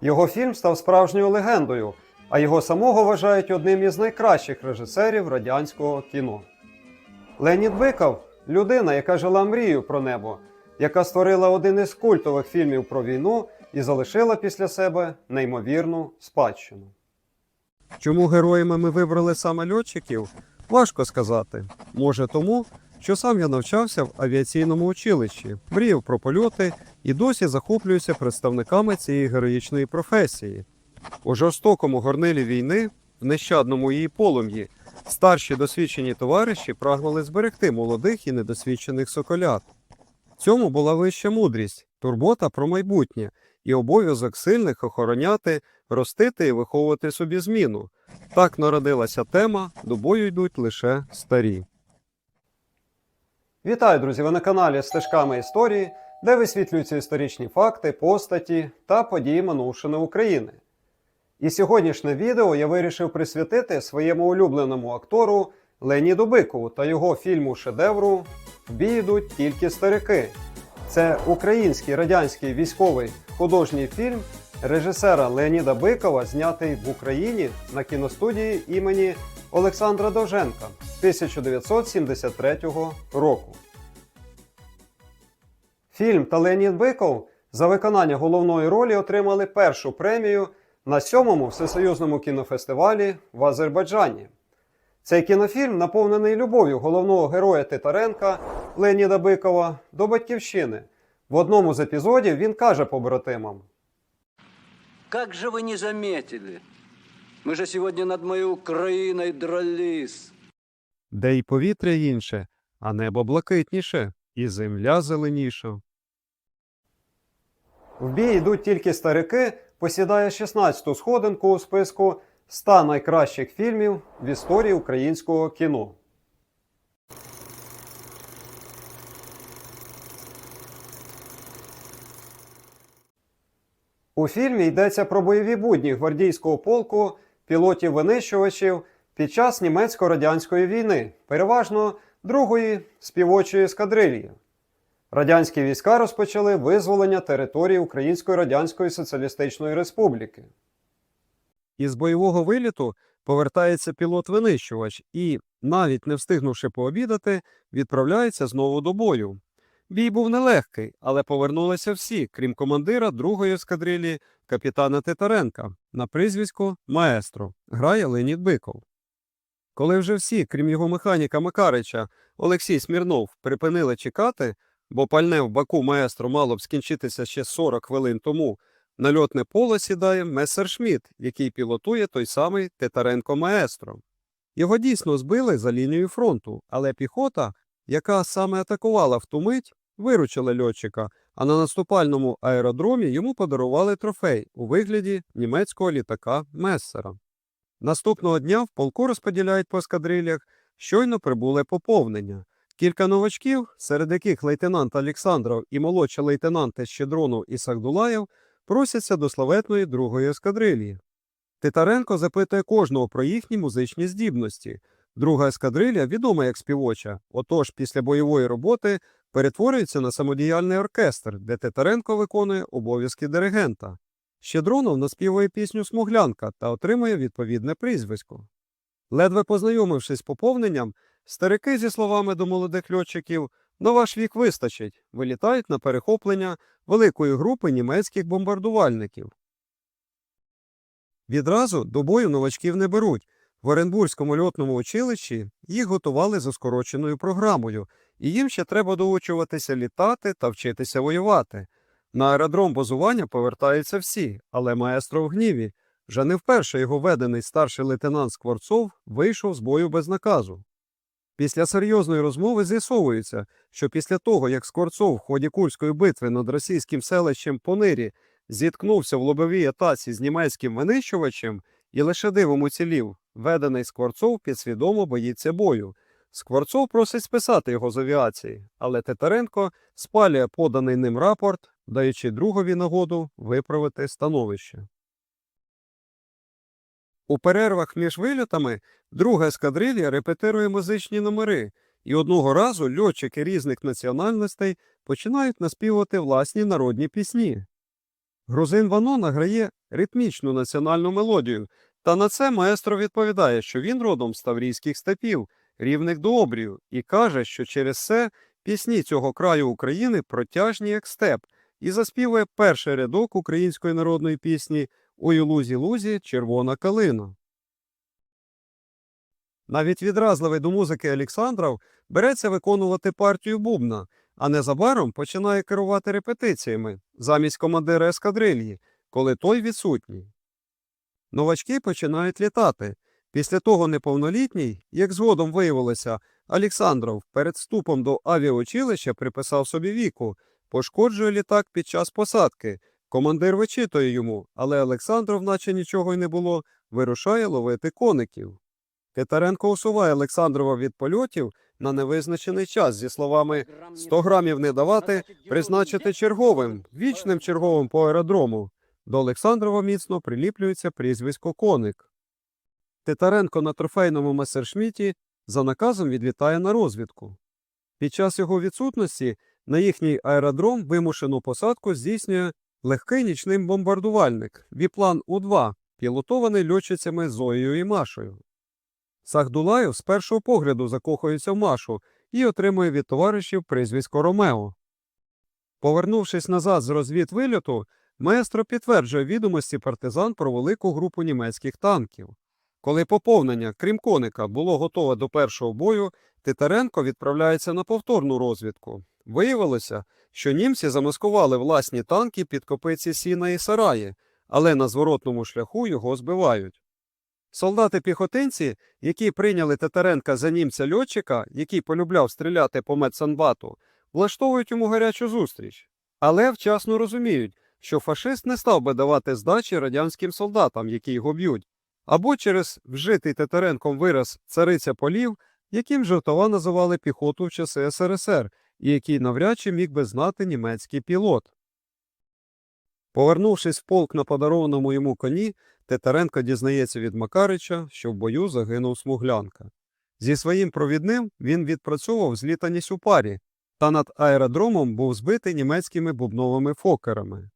Його фільм став справжньою легендою, а його самого вважають одним із найкращих режисерів радянського кіно. Леонід Биков людина, яка жила мрією про небо, яка створила один із культових фільмів про війну і залишила після себе неймовірну спадщину. Чому героями ми вибрали саме льотчиків? Важко сказати. Може тому, що сам я навчався в авіаційному училищі, мріяв про польоти і досі захоплююся представниками цієї героїчної професії. У жорстокому горнилі війни, в нещадному її полум'ї, старші досвідчені товариші прагнули зберегти молодих і недосвідчених соколят. Цьому була вища мудрість, турбота про майбутнє і обов'язок сильних охороняти, ростити і виховувати собі зміну. Так народилася тема До бою йдуть лише старі. Вітаю, друзі! Ви на каналі Стежками історії, де висвітлюються історичні факти, постаті та події минувшини України. І сьогоднішнє відео я вирішив присвятити своєму улюбленому актору Леоніду Бикову та його фільму шедевру В тільки старики. Це український радянський військовий художній фільм режисера Леоніда Бикова, знятий в Україні на кіностудії імені Олександра Довженка 1973 року. Фільм та Леонід Биков за виконання головної ролі отримали першу премію на сьомому всесоюзному кінофестивалі в Азербайджані. Цей кінофільм наповнений любов'ю головного героя Титаренка Леоніда Бикова до батьківщини. В одному з епізодів він каже побратимам: Как же вы не заметили? Мы же сегодня над моей Украиной дрались. де й повітря інше, а небо блакитніше, і земля зеленіша. В бій йдуть тільки старики, посідає 16-ту сходинку у списку 100 найкращих фільмів в історії українського кіно. У фільмі йдеться про бойові будні гвардійського полку пілотів-винищувачів під час німецько-радянської війни, переважно другої співочої ескадрильї. Радянські війська розпочали визволення території Української Радянської Соціалістичної Республіки. Із бойового виліту повертається пілот-винищувач і, навіть не встигнувши пообідати, відправляється знову до бою. Бій був нелегкий, але повернулися всі, крім командира другої ескадрилі капітана Титаренка на прізвисько Маестро, грає Леонід Биков. Коли вже всі, крім його механіка Макарича, Олексій Смірнов, припинили чекати, бо пальне в баку маестро мало б скінчитися ще 40 хвилин тому, на льотне поле сідає Мессершміт, який пілотує той самий Титаренко Маестро. Його дійсно збили за лінією фронту, але піхота, яка саме атакувала в ту мить, виручила льотчика, а на наступальному аеродромі йому подарували трофей у вигляді німецького літака Мессера. Наступного дня в полку розподіляють по ескадрилях щойно прибуле поповнення. Кілька новачків, серед яких лейтенант Олександров і молодші лейтенанти Щедронов і Сагдулаєв, просяться до славетної другої ескадрилії. Титаренко запитує кожного про їхні музичні здібності. Друга ескадрилля відома як співоча, отож після бойової роботи перетворюється на самодіяльний оркестр, де Титаренко виконує обов'язки диригента. Щедронов наспівує пісню Смуглянка та отримує відповідне прізвисько. Ледве познайомившись з поповненням, старики зі словами до молодих льотчиків «На ваш вік вистачить» вилітають на перехоплення великої групи німецьких бомбардувальників. Відразу до бою новачків не беруть. В Оренбурзькому льотному училищі їх готували за скороченою програмою, і їм ще треба доучуватися літати та вчитися воювати. На аеродром базування повертаються всі, але маестро в гніві. Вже не вперше його ведений старший лейтенант Скворцов вийшов з бою без наказу. Після серйозної розмови з'ясовується, що після того, як Скворцов в ході Курської битви над російським селищем Понирі зіткнувся в лобовій атаці з німецьким винищувачем і лише дивом уцілів, ведений Скворцов підсвідомо боїться бою. Скворцов просить списати його з авіації, але Титаренко спалює поданий ним рапорт, даючи другові нагоду виправити становище. У перервах між вильотами друга ескадрилья репетирує музичні номери, і одного разу льотчики різних національностей починають наспівати власні народні пісні. Грузин Вано награє ритмічну національну мелодію, та на це маестро відповідає, що він родом з таврійських степів, рівних до обрію, і каже, що через це пісні цього краю України протяжні як степ, і заспівує перший рядок української народної пісні «Ой у лузі лузі червона калина. Навіть відразливий до музики Олександров береться виконувати партію бубна, а незабаром починає керувати репетиціями замість командира ескадрильї, коли той відсутній. Новачки починають літати. Після того неповнолітній, як згодом виявилося, Олександров перед вступом до авіаучилища приписав собі віку, пошкоджує літак під час посадки. Командир вичитує йому, але Олександров, наче нічого й не було, вирушає ловити коників. Титаренко усуває Олександрова від польотів на невизначений час зі словами 100 грамів не давати, призначити черговим, вічним черговим по аеродрому. До Олександрова міцно приліплюється прізвисько Коник. Титаренко на трофейному месершміті за наказом відлітає на розвідку. Під час його відсутності на їхній аеродром вимушену посадку здійснює легкий нічний бомбардувальник Віплан У-2, пілотований льотчицями Зоєю і Машою. Сахдулаєв з першого погляду закохується в Машу і отримує від товаришів прізвисько Ромео. Повернувшись назад з розвід вильоту, маестро підтверджує відомості партизан про велику групу німецьких танків. Коли поповнення, крім коника, було готове до першого бою, Титаренко відправляється на повторну розвідку. Виявилося, що німці замаскували власні танки під копиці сіна і сараї, але на зворотному шляху його збивають. Солдати-піхотинці, які прийняли Татаренка за німця льотчика, який полюбляв стріляти по медсанбату, влаштовують йому гарячу зустріч. Але вчасно розуміють, що фашист не став би давати здачі радянським солдатам, які його б'ють, або через вжитий Татаренком вираз цариця полів, яким жартова називали піхоту в часи СРСР, і який навряд чи міг би знати німецький пілот. Повернувшись в полк на подарованому йому коні, Титаренко дізнається від Макарича, що в бою загинув смуглянка. Зі своїм провідним він відпрацьовував злітаність у парі, та над аеродромом був збитий німецькими бубновими фокерами.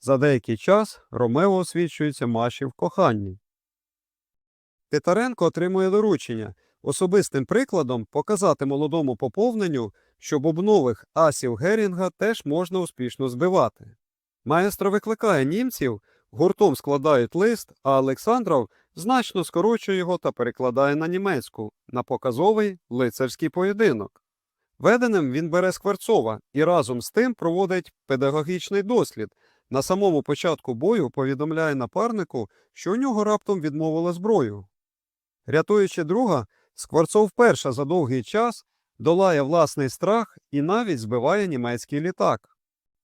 За деякий час Ромео освічується Маші в коханні. Титаренко отримує доручення особистим прикладом показати молодому поповненню, що бубнових асів Герінга теж можна успішно збивати. Маестро викликає німців, гуртом складають лист, а Олександров значно скорочує його та перекладає на німецьку на показовий лицарський поєдинок. Веденим він бере Скворцова і разом з тим проводить педагогічний дослід. На самому початку бою повідомляє напарнику, що у нього раптом відмовила зброю. Рятуючи друга, Скворцов вперше за довгий час долає власний страх і навіть збиває німецький літак.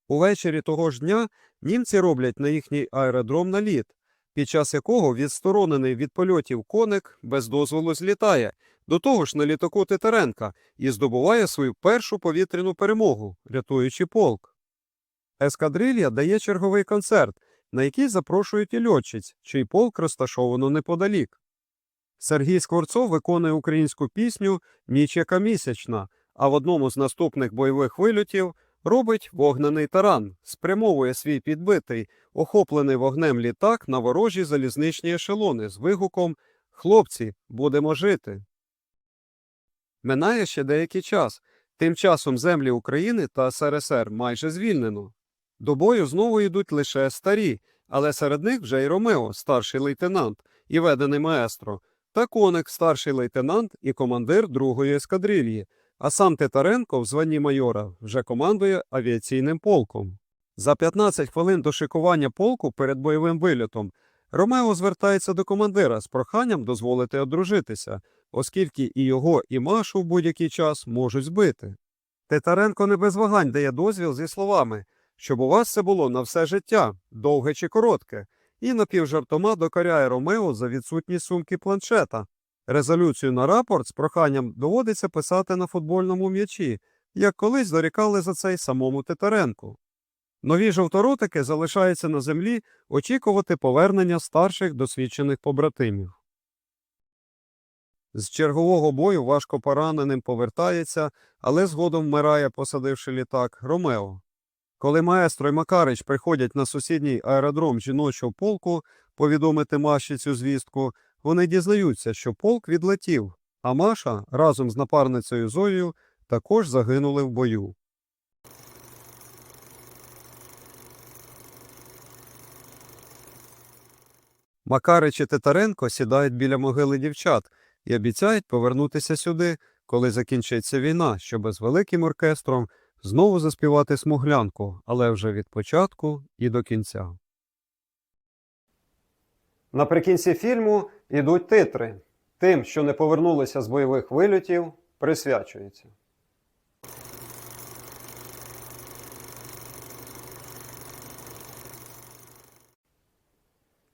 Увечері того ж дня німці роблять на їхній аеродром наліт, під час якого відсторонений від польотів коник без дозволу злітає, до того ж на літаку Титаренка і здобуває свою першу повітряну перемогу, рятуючи полк. Ескадрилья дає черговий концерт, на який запрошують і льотчиць, чий полк розташовано неподалік. Сергій Скворцов виконує українську пісню Ніч яка місячна, а в одному з наступних бойових вильотів робить вогнений таран, спрямовує свій підбитий, охоплений вогнем літак на ворожі залізничні ешелони з вигуком Хлопці, будемо жити. Минає ще деякий час. Тим часом землі України та СРСР майже звільнено. До бою знову йдуть лише старі, але серед них вже й Ромео, старший лейтенант, і ведений маестро, та Коник, старший лейтенант і командир другої ескадрильї, а сам Титаренко в званні майора вже командує авіаційним полком. За 15 хвилин до шикування полку перед бойовим вильотом Ромео звертається до командира з проханням дозволити одружитися, оскільки і його, і Машу в будь-який час можуть збити. Титаренко не без вагань дає дозвіл зі словами, щоб у вас це було на все життя, довге чи коротке, і напівжартома докоряє Ромео за відсутність сумки планшета. Резолюцію на рапорт з проханням доводиться писати на футбольному м'ячі, як колись дорікали за це й самому Титаренку. Нові жовторотики залишаються на землі очікувати повернення старших досвідчених побратимів. З чергового бою важко пораненим повертається, але згодом вмирає, посадивши літак, Ромео. Коли маестро і Макарич приходять на сусідній аеродром жіночого полку повідомити Маші цю звістку, вони дізнаються, що полк відлетів, а Маша разом з напарницею Зоєю також загинули в бою. Макарич і Титаренко сідають біля могили дівчат і обіцяють повернутися сюди, коли закінчиться війна, щоб з великим оркестром знову заспівати смуглянку, але вже від початку і до кінця. Наприкінці фільму йдуть титри. Тим, що не повернулися з бойових вильотів, присвячується.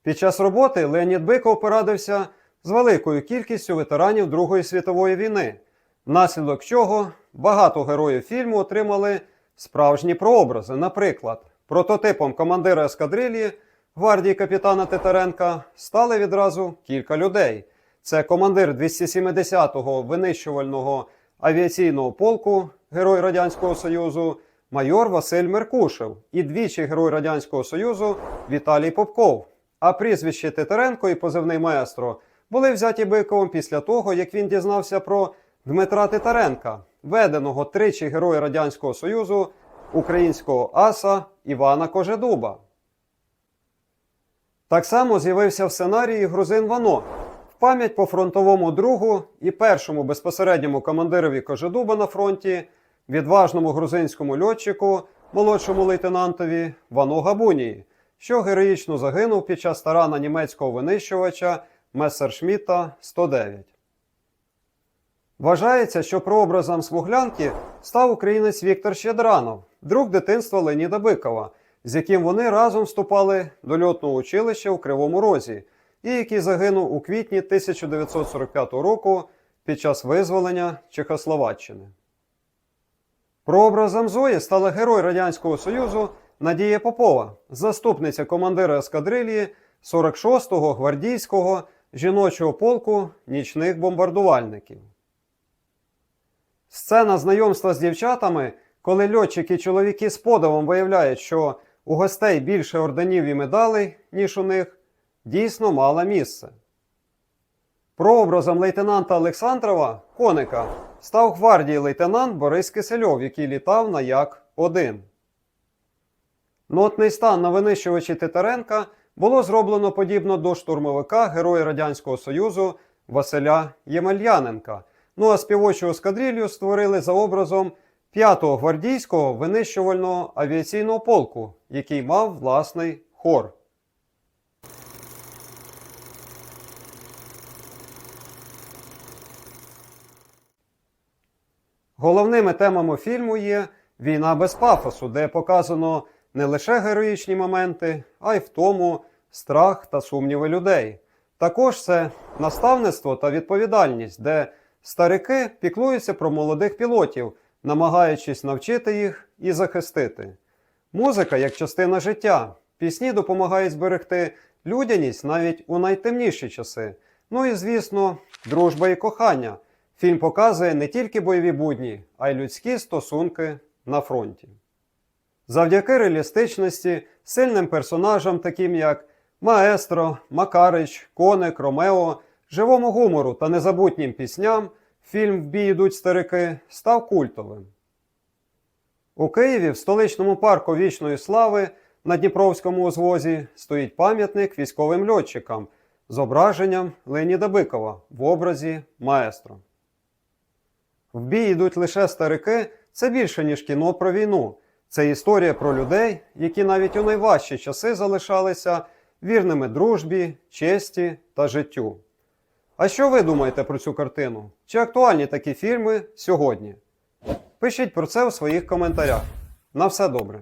Під час роботи Леонід Биков порадився з великою кількістю ветеранів Другої світової війни, внаслідок чого багато героїв фільму отримали справжні прообрази. Наприклад, прототипом командира ескадрилії гвардії капітана Титаренка стали відразу кілька людей. Це командир 270-го винищувального авіаційного полку, герой Радянського Союзу, майор Василь Меркушев і двічі герой Радянського Союзу Віталій Попков. А прізвище Титаренко і позивний маестро були взяті Биковим після того, як він дізнався про Дмитра Титаренка, веденого тричі Героя Радянського Союзу, українського аса Івана Кожедуба. Так само з'явився в сценарії Грузин Вано в пам'ять по фронтовому другу і першому безпосередньому командирові Кожедуба на фронті, відважному грузинському льотчику, молодшому лейтенантові Вано Габунії, що героїчно загинув під час тарана німецького винищувача Мессершмітта 109. Вважається, що прообразом смуглянки став українець Віктор Щедранов, друг дитинства Леоніда Бикова, з яким вони разом вступали до льотного училища у Кривому Розі, і який загинув у квітні 1945 року під час визволення Чехословаччини. Прообразом Зої стала герой Радянського Союзу Надія Попова, заступниця командира ескадрилії 46-го гвардійського жіночого полку нічних бомбардувальників. Сцена знайомства з дівчатами, коли льотчики чоловіки з подивом виявляють, що у гостей більше орденів і медалей, ніж у них, дійсно мала місце. Прообразом лейтенанта Олександрова Коника став гвардії лейтенант Борис Кисельов, який літав на Як-1. Нотний стан на винищувачі Титаренка було зроблено подібно до штурмовика Героя Радянського Союзу Василя Ємельяненка. Ну а співочу ескадрилью створили за образом 5-го гвардійського винищувального авіаційного полку, який мав власний хор. Головними темами фільму є Війна без пафосу, де показано не лише героїчні моменти, а й втому, страх та сумніви людей. Також це наставництво та відповідальність, де старики піклуються про молодих пілотів, намагаючись навчити їх і захистити. Музика як частина життя. Пісні допомагають зберегти людяність навіть у найтемніші часи. Ну і, звісно, дружба і кохання. Фільм показує не тільки бойові будні, а й людські стосунки на фронті. Завдяки реалістичності, сильним персонажам, таким як Маестро, Макарич, Коник, Ромео, живому гумору та незабутнім пісням, фільм В бій ідуть старики став культовим. У Києві в столичному парку Вічної Слави на Дніпровському узвозі стоїть пам'ятник військовим льотчикам зображенням Леоніда Бикова в образі маестро. В бій йдуть лише старики це більше, ніж кіно про війну. Це історія про людей, які навіть у найважчі часи залишалися вірними дружбі, честі та життю. А що ви думаєте про цю картину? Чи актуальні такі фільми сьогодні? Пишіть про це у своїх коментарях. На все добре!